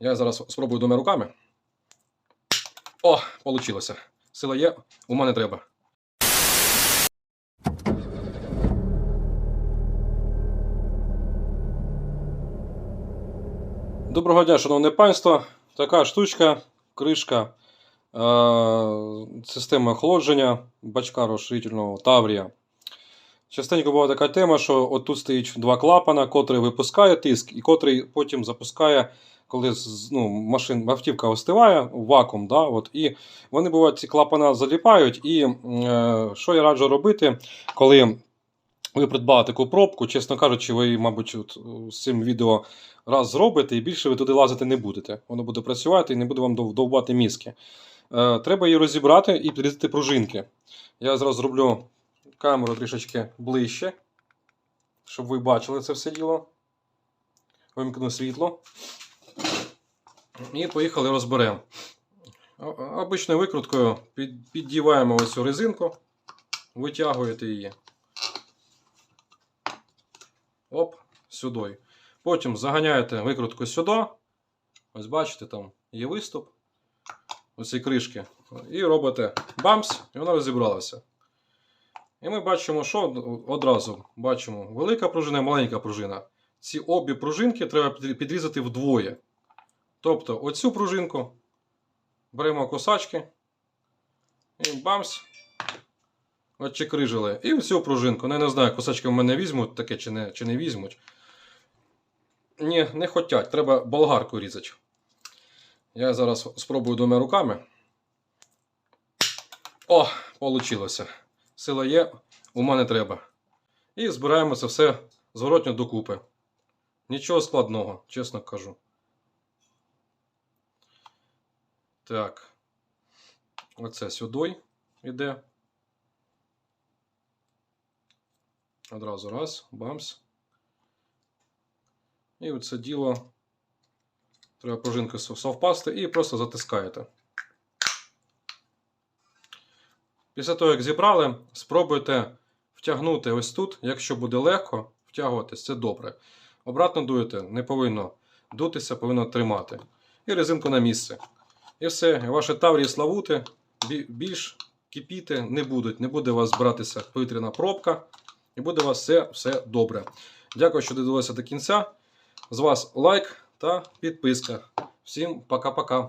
Я зараз спробую двома руками. О, получилося. Сила є, ума не треба. Доброго дня, шановне панство. Така штучка, кришка е- системи охолодження бачка розширительного Таврія. Частенько була така тема, що от тут стоїть два клапана, котрий випускає тиск, і котрий потім запускає, коли ну, машин, автівка остиває, вакуум. Да, от, і вони бувають, ці клапана заліпають. І е, що я раджу робити, коли ви придбали таку пробку, чесно кажучи, ви, мабуть, от, з цим відео раз зробите, і більше ви туди лазити не будете. Воно буде працювати і не буде вам дов- довбати мізки. Е, треба її розібрати і підрізати пружинки. Я зараз зроблю камеру трішечки ближче, щоб ви бачили це все діло. Вимкну світло. І поїхали розберемо. Обичною викруткою піддіваємо ось цю резинку, витягуєте її. Оп, сюди. Потім заганяєте викрутку сюди. Ось бачите, там є виступ. Оці кришки. І робите бамс, і вона розібралася. І ми бачимо, що одразу бачимо велика пружина і маленька пружина. Ці обі пружинки треба підрізати вдвоє. Тобто оцю пружинку беремо косачки і бамс. Отчекрижили. І оцю пружинку. Ну, я не знаю, косачки в мене візьмуть таке чи не, чи не візьмуть. Ні, не хотять, треба болгарку різати. Я зараз спробую двома руками. О, получилося. Сила є, ума не треба. І збираємо це все зворотньо докупи. Нічого складного, чесно кажу. Так. Оце сюди йде. Одразу раз, бамс. І оце діло треба пружинки совпасти і просто затискаєте. Після того, як зібрали, спробуйте втягнути ось тут. Якщо буде легко втягуватись, це добре. Обратно дуєте, не повинно дутися, повинно тримати. І резинку на місце. І все, ваші таврії славути більш кипіти не будуть. Не буде у вас братися повітряна пробка, і буде у вас все, все добре. Дякую, що додивилися до кінця. З вас лайк та підписка. Всім пока-пока.